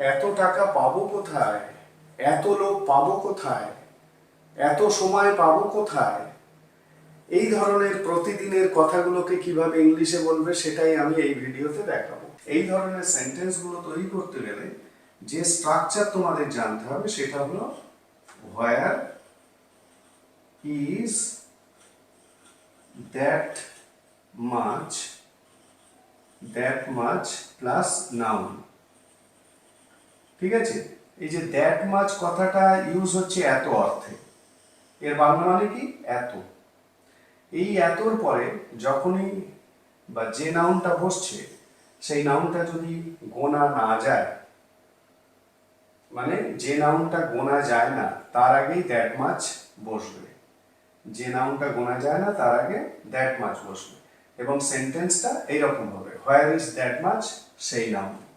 এত টাকা পাবো কোথায়? এত লোক পাবো কোথায়? এত সময় পাবো কোথায়? এই ধরনের প্রতিদিনের কথাগুলোকে কীভাবে ইংলিশে বলবে সেটাই আমি এই ভিডিওতে দেখাবো। এই ধরনের সেন্টেন্সগুলো তৈরি করতে গেলে যে স্ট্রাকচার তোমাদের জানতে হবে সেটা হলো where is that much that much plus noun ঠিক আছে? এই যে দ্যাট মাছ কথাটা ইউজ হচ্ছে এত অর্থে। এর বাংলা মানে কি? এত। এই এতর পরে যখনই বা যে নাউনটা বসছে, সেই নাউনটা যদি গোনা না যায় মানে যে নাউনটা গোনা যায় না, তার আগেই দ্যাট মাছ বসবে। যে নাউনটা গোনা যায় না, তার আগে দ্যাট মাছ বসবে। এবং সেন্টেন্সটা এইরকম হবে। হোয়ার ইজ দ্যাট মাছ সেই নাউন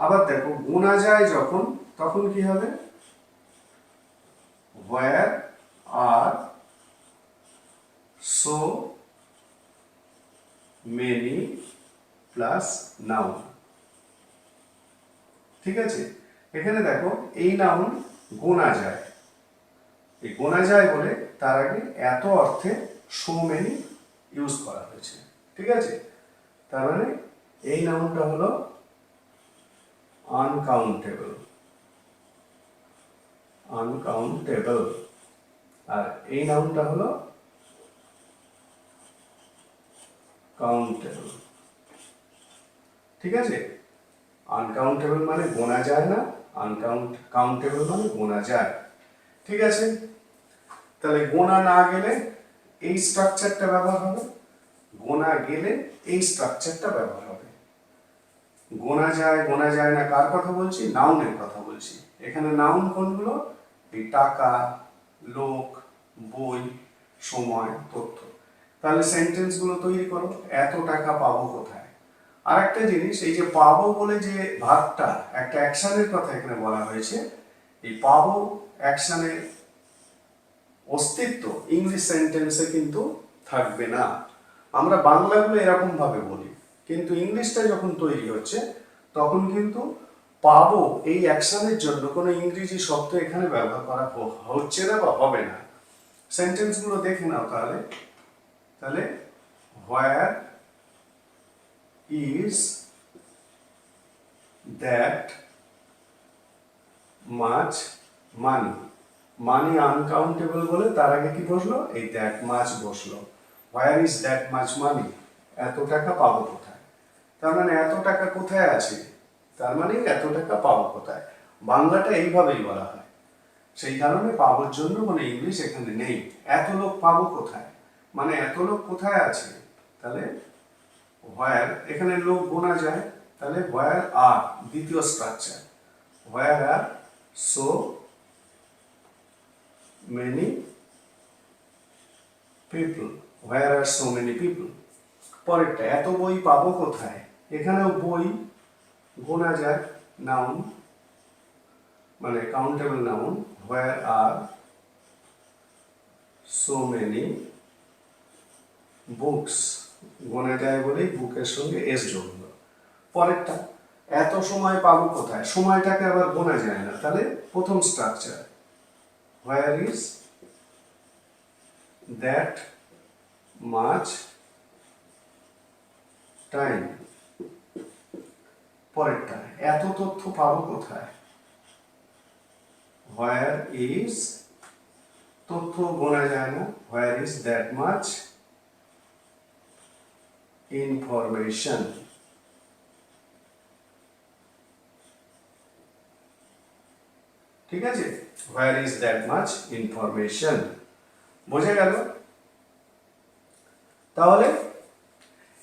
আবার দেখো গোনা যায় যখন, তখন কি হবে? Where are so many plus noun ঠিক আছে? এখানে দেখো, এই নাউন গোনা যায়। এই গোনা যায় বলে তার আগে এত অর্থে সো মেনি ইউজ করা হয়েছে। ঠিক আছে? তার মানে এই নাউনটা হলো আনকাউন্টেবল আনকাউন্টেবল আর এই নাউনটা হলো কাউন্টেবল ঠিক আছে? আনকাউন্টেবল মানে গোনা যায় না আনকাউন্ট কাউন্টেবল মানে গোনা যায়। ঠিক আছে? তাহলে গোনা না গেলে এই স্ট্রাকচারটা ব্যবহার হবে। গোনা গেলে এই স্ট্রাকচারটা ব্যবহার হবে। গোনা যায় গোনা যায় না, কার কথা বলছি? নাউনের কথা বলছি। এখানে নাউন কোনগুলো? এই টাকা, লোক, বই, সময়, তথ্য। তাহলে সেন্টেন্সগুলো তৈরি করো। এত টাকা পাবো কোথায়? আরেকটা জিনিস, এই যে পাবো বলে যে ভাবটা একটা অ্যাকশনের কথা এখানে বলা হয়েছে। এই পাবো অ্যাকশনের অস্তিত্ব ইংলিশ সেন্টেন্সে কিন্তু থাকবে না। আমরা বাংলাগুলো এরকম ভাবে বলি। কিন্তু ইংলিশটা যখন তৈরি হচ্ছে, তখন কিন্তু পাবো এই অ্যাকশনের জন্য। কোনো ইংরেজি শব্দ এখানে ব্যবহার করা হচ্ছে না বা হবে না। সেন্টেন্সগুলো দেখে নাও তাহলে। তাহলে where is that much money money uncountable বলে তার আগে কি বসল? এই দ্যাট মাছ বসল। Where is that much money এত টাকা পাবো কোথায়? তার মানে এত টাকা কোথায় আছে? তার মানে এত টাকা পাবো কোথায়? বাংলাটা এইভাবেই বলা হয়। সেই কারণে পাবোর জন্য মানে ইংলিশ এখানে নেই। এত লোক পাবো কোথায়? মানে এত লোক কোথায় আছে? তাহলে হোয়ার এখানে লোক গোনা যায়। তাহলে হোয়ার আর দ্বিতীয় structure where are so many people where are so many people পরেরটা, এত বই পাবো কোথায়? এখানেও বই গোনা যায় নাউন মানে countable noun where are so many books গোনা যায় বলেই বুকের সঙ্গে এস হলো পরেরটা, এত সময় পাবো কোথায়? সময়টাকে আবার গোনা যায় না। তাহলে প্রথম structure where is that much time পরেরটা, এত তথ্য পাবো কোথায়? হোয়ার ইজ তথ্য গোনা যায় না where is that much information ঠিক আছে? Where is that much information বোঝা গেল? তাহলে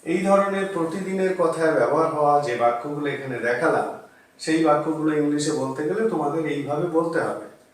এই ধরনের প্রতিদিনের কথায় ব্যবহার হওয়া যে বাক্যগুলো এখানে দেখালাম, সেই বাক্যগুলো ইংলিশে বলতে গেলে তোমাদের এইভাবে বলতে হবে।